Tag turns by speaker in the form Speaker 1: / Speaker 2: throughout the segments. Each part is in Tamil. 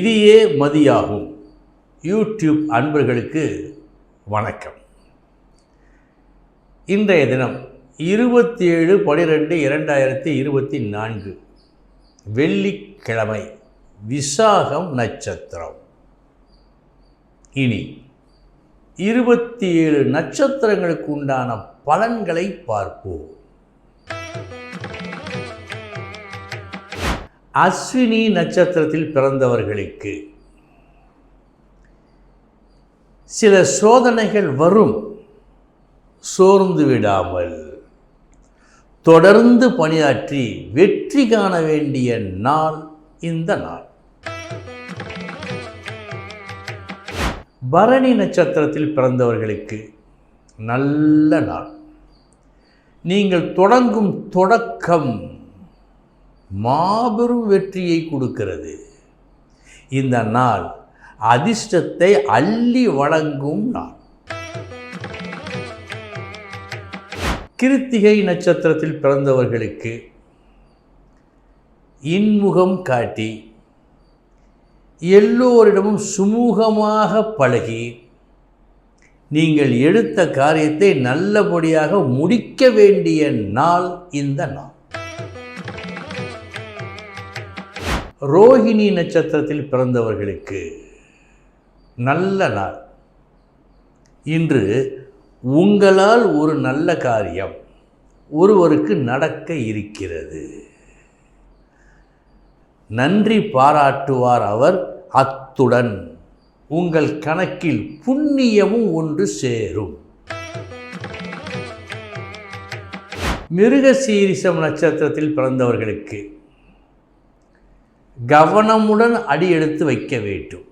Speaker 1: விதியே மதியாகும். யூடியூப் அன்பர்களுக்கு வணக்கம். இன்றைய தினம் இருபத்தி ஏழு பனிரெண்டு இரண்டாயிரத்தி இருபத்தி நான்கு. வெள்ளிக்கிழமை விசாகம் நட்சத்திரம். இனி இருபத்தி ஏழு நட்சத்திரங்களுக்கு உண்டான பலன்களை பார்ப்போம். அஸ்வினி நட்சத்திரத்தில் பிறந்தவர்களுக்கு சில சோதனைகள் வரும். சோர்ந்து விடாமல். தொடர்ந்து பணியாற்றி வெற்றி காண வேண்டிய நாள் இந்த நாள். பரணி நட்சத்திரத்தில் பிறந்தவர்களுக்கு நல்ல நாள். நீங்கள் தொடங்கும் தொடக்கம் மாபெரும் வெற்றியை கொடுக்கிறது. இந்த நாள் அதிர்ஷ்டத்தை அள்ளி வழங்கும் நாள். கிருத்திகை நட்சத்திரத்தில் பிறந்தவர்களுக்கு இன்முகம் காட்டி எல்லோரிடமும் சுமூகமாக பழகி நீங்கள் எடுத்த காரியத்தை நல்லபடியாக முடிக்க வேண்டிய நாள் இந்த நாள். ரோஹிணி நட்சத்திரத்தில் பிறந்தவர்களுக்கு நல்ல நாள். இன்று உங்களால் ஒரு நல்ல காரியம் ஒருவருக்கு நடக்க இருக்கிறது. நன்றி பாராட்டுவார் அவர் அத்துடன். உங்கள் கணக்கில் புண்ணியமும் ஒன்று சேரும். மிருகசீரிசம் நட்சத்திரத்தில் பிறந்தவர்களுக்கு கவனமுடன் அடி எடுத்து வைக்க வேண்டும்.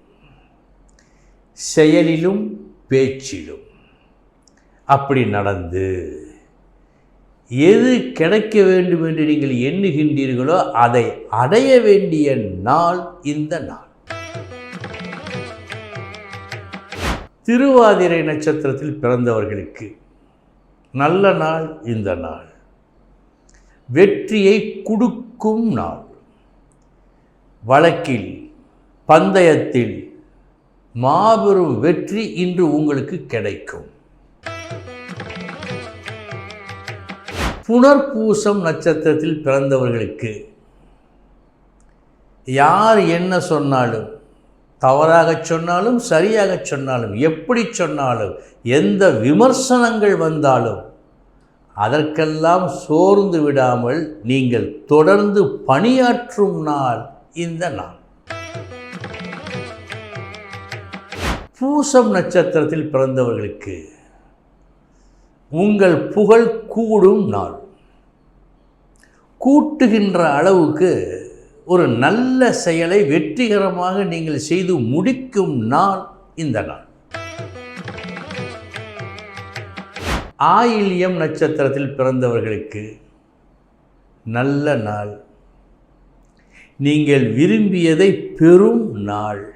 Speaker 1: செயலிலும் பேச்சிலும். அப்படி நடந்து எது கிடைக்க வேண்டும் என்று நீங்கள் எண்ணுகின்றீர்களோ அதை அடைய வேண்டிய நாள் இந்த நாள். திருவாதிரை நட்சத்திரத்தில் பிறந்தவர்களுக்கு நல்ல நாள் இந்த நாள். வெற்றியை கொடுக்கும் நாள். வழக்கில் பந்தயத்தில் மாபெரும் வெற்றி இன்று உங்களுக்கு கிடைக்கும். புனர்பூசம் நட்சத்திரத்தில் பிறந்தவர்களுக்கு யார் என்ன சொன்னாலும் தவறாக சொன்னாலும் சரியாக சொன்னாலும் எப்படி சொன்னாலும் எந்த விமர்சனங்கள் வந்தாலும் அதற்கெல்லாம் சோர்ந்து விடாமல் நீங்கள் தொடர்ந்து பணியாற்றும் நாள் இந்த நாள். பூசம் நட்சத்திரத்தில் பிறந்தவர்களுக்கு உங்கள் புகழ் கூடும் நாள். கூட்டுகின்ற அளவுக்கு ஒரு நல்ல செயலை வெற்றிகரமாக நீங்கள் செய்து முடிக்கும் நாள் இந்த நாள். ஆயில்யம் நட்சத்திரத்தில் பிறந்தவர்களுக்கு நல்ல நாள். நீங்கள் விரும்பியதை பெறும் நாள்.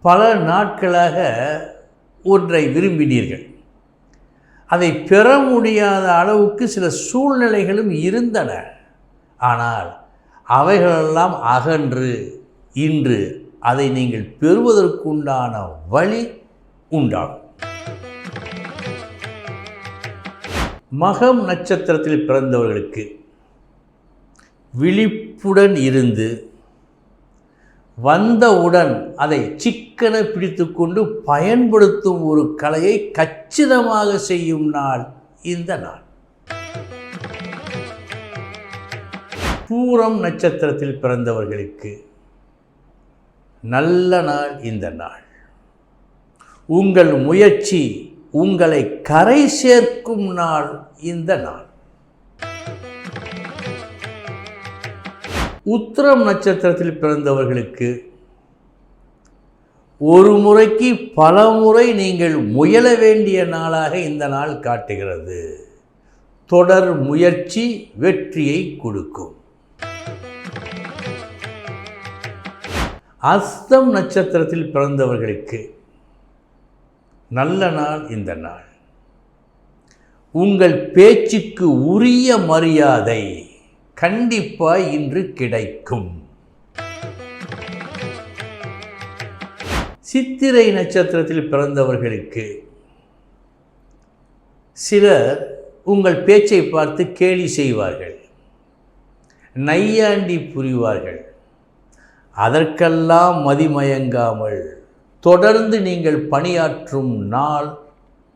Speaker 1: பல நாட்களாக ஒன்றை விரும்பினீர்கள். அதை பெற முடியாத அளவுக்கு சில சூழ்நிலைகளும் இருந்தன. ஆனால் அவைகளெல்லாம் அகன்று இன்று அதை நீங்கள் பெறுவதற்குண்டான வழி உண்டாகும். மகம் நட்சத்திரத்தில் பிறந்தவர்களுக்கு விழிப்புடன் இருந்து வந்தவுடன் அதை சிக்கன பிடித்து கொண்டு பயன்படுத்தும் ஒரு கலையை கச்சிதமாக செய்யும் நாள் இந்த நாள். பூரம் நட்சத்திரத்தில் பிறந்தவர்களுக்கு நல்ல நாள் இந்த நாள். உங்கள் முயற்சி உங்களை கரை சேர்க்கும் நாள் இந்த நாள். உத்திரம் நட்சத்திரத்தில் பிறந்தவர்களுக்கு ஒரு முறைக்கு பல முறை நீங்கள் முயல வேண்டிய நாளாக இந்த நாள் காட்டுகிறது. தொடர் முயற்சி வெற்றியை கொடுக்கும். அஸ்தம் நட்சத்திரத்தில் பிறந்தவர்களுக்கு நல்ல நாள் இந்த நாள். உங்கள் பேச்சுக்கு உரிய மரியாதை. கண்டிப்பாக இன்று கிடைக்கும். சித்திரை நட்சத்திரத்தில் பிறந்தவர்களுக்கு சிலர் உங்கள் பேச்சை பார்த்து கேலி செய்வார்கள். நையாண்டி புரிவார்கள். அதற்கெல்லாம் மதிமயங்காமல் தொடர்ந்து நீங்கள் பணியாற்றும் நாள்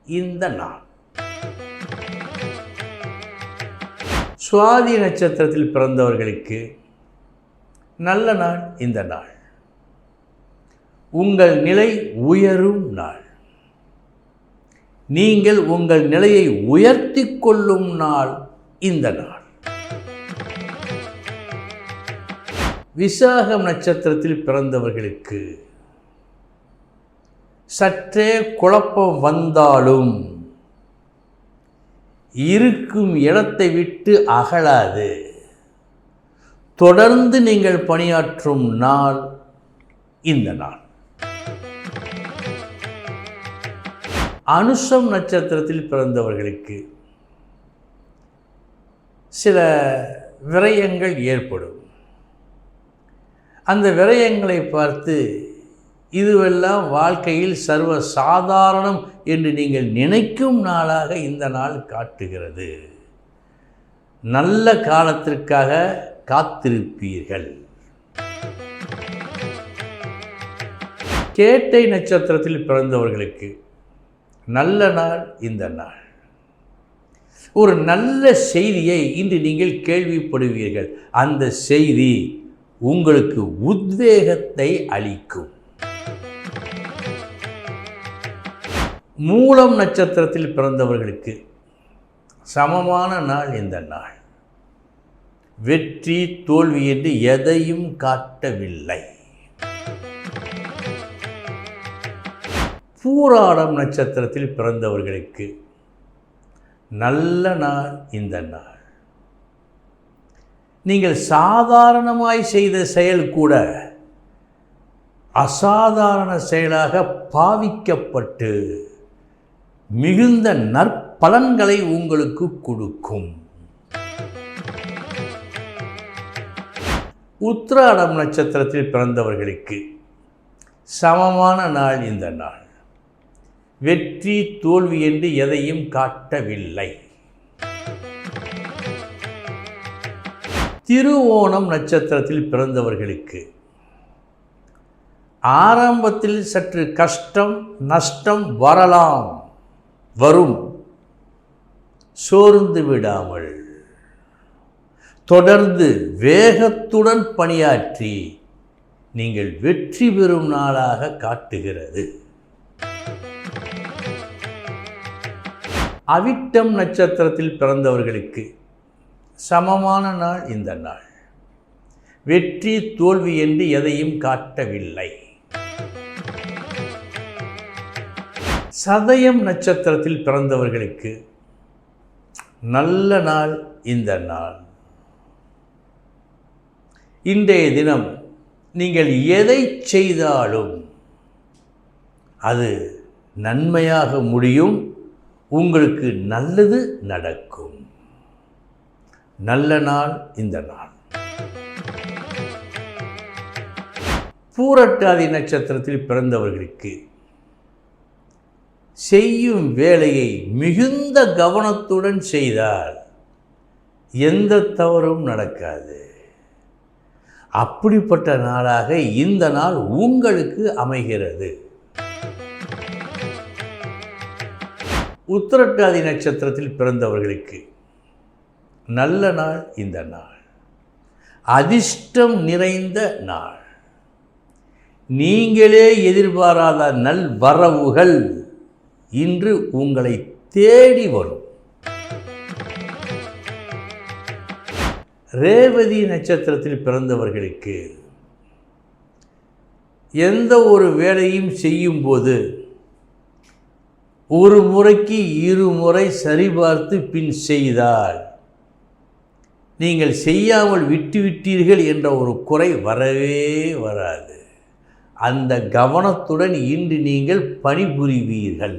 Speaker 1: இந்த நாள். சுவாதி நட்சத்திரத்தில் பிறந்தவர்களுக்கு நல்ல நாள் இந்த நாள். உங்கள் நிலை உயரும் நாள். நீங்கள் உங்கள் நிலையை உயர்த்தி கொள்ளும் நாள் இந்த நாள். விசாகம் நட்சத்திரத்தில் பிறந்தவர்களுக்கு சற்றே குழப்பம் வந்தாலும் இருக்கும் இடத்தை விட்டு அகலாது. தொடர்ந்து நீங்கள் பணியாற்றும் நாள் இந்த நாள். அனுஷம் நட்சத்திரத்தில் பிறந்தவர்களுக்கு சில விரயங்கள் ஏற்படும். அந்த விரயங்களை பார்த்து இதுவெல்லாம் வாழ்க்கையில் சர்வ சாதாரணம் என்று நீங்கள் நினைக்கும் நாளாக இந்த நாள் காட்டுகிறது. நல்ல காலத்திற்காக காத்திருப்பீர்கள். கேட்டை நட்சத்திரத்தில் பிறந்தவர்களுக்கு நல்ல நாள் இந்த நாள். ஒரு நல்ல செய்தியை இன்று நீங்கள் கேள்விப்படுவீர்கள். அந்த செய்தி உங்களுக்கு உத்வேகத்தை அளிக்கும். மூலம் நட்சத்திரத்தில் பிறந்தவர்களுக்கு சமமான நாள் இந்த நாள். வெற்றி தோல்வி என்று எதையும் காட்டவில்லை. பூராடம் நட்சத்திரத்தில் பிறந்தவர்களுக்கு நல்ல நாள் இந்த நாள். நீங்கள் சாதாரணமாய் செய்த செயல் கூட அசாதாரண செயலாக பாவிக்கப்பட்டு மிகுந்த நற்பலன்களை உங்களுக்கு கொடுக்கும். உத்ராடம் நட்சத்திரத்தில் பிறந்தவர்களுக்கு சமமான நாள் இந்த நாள். வெற்றி தோல்வி என்று எதையும் காட்டவில்லை. திருவோணம் நட்சத்திரத்தில் பிறந்தவர்களுக்கு ஆரம்பத்தில் சற்று கஷ்டம் நஷ்டம் வரலாம். வரும். சோர்ந்து விடாமல். தொடர்ந்து வேகத்துடன் பணியாற்றி நீங்கள் வெற்றி பெறும் நாளாக காட்டுகிறது. அவிட்டம் நட்சத்திரத்தில் பிறந்தவர்களுக்கு சமமான நாள் இந்த நாள். வெற்றி தோல்வி என்று எதையும் காட்டவில்லை. சதயம் நட்சத்திரத்தில் பிறந்தவர்களுக்கு நல்ல நாள் இந்த நாள். இன்றைய தினம் நீங்கள் எதை செய்தாலும் அது நன்மையாக முடியும் உங்களுக்கு நல்லது நடக்கும். நல்ல நாள் இந்த நாள். பூரட்டாதி நட்சத்திரத்தில் பிறந்தவர்களுக்கு செய்யும் வேலையை மிகுந்த கவனத்துடன் செய்தால் எந்த தவறும் நடக்காது. அப்படிப்பட்ட நாளாக இந்த நாள் உங்களுக்கு அமைகிறது. உத்திரட்டாதி நட்சத்திரத்தில் பிறந்தவர்களுக்கு நல்ல நாள் இந்த நாள். அதிர்ஷ்டம் நிறைந்த நாள். நீங்களே எதிர்பாராத நல் வரவுகள் இன்று உங்களை தேடி வரும். ரேவதி நட்சத்திரத்தில் பிறந்தவர்களுக்கு எந்த ஒரு வேலையும் செய்யும்போது ஒரு முறைக்கு இருமுறை சரிபார்த்து பின் செய்தால் நீங்கள் செய்யாமல் விட்டுவிட்டீர்கள் என்ற ஒரு குறை வரவே வராது. அந்த கவனத்துடன் இன்று நீங்கள் பணிபுரிவீர்கள்.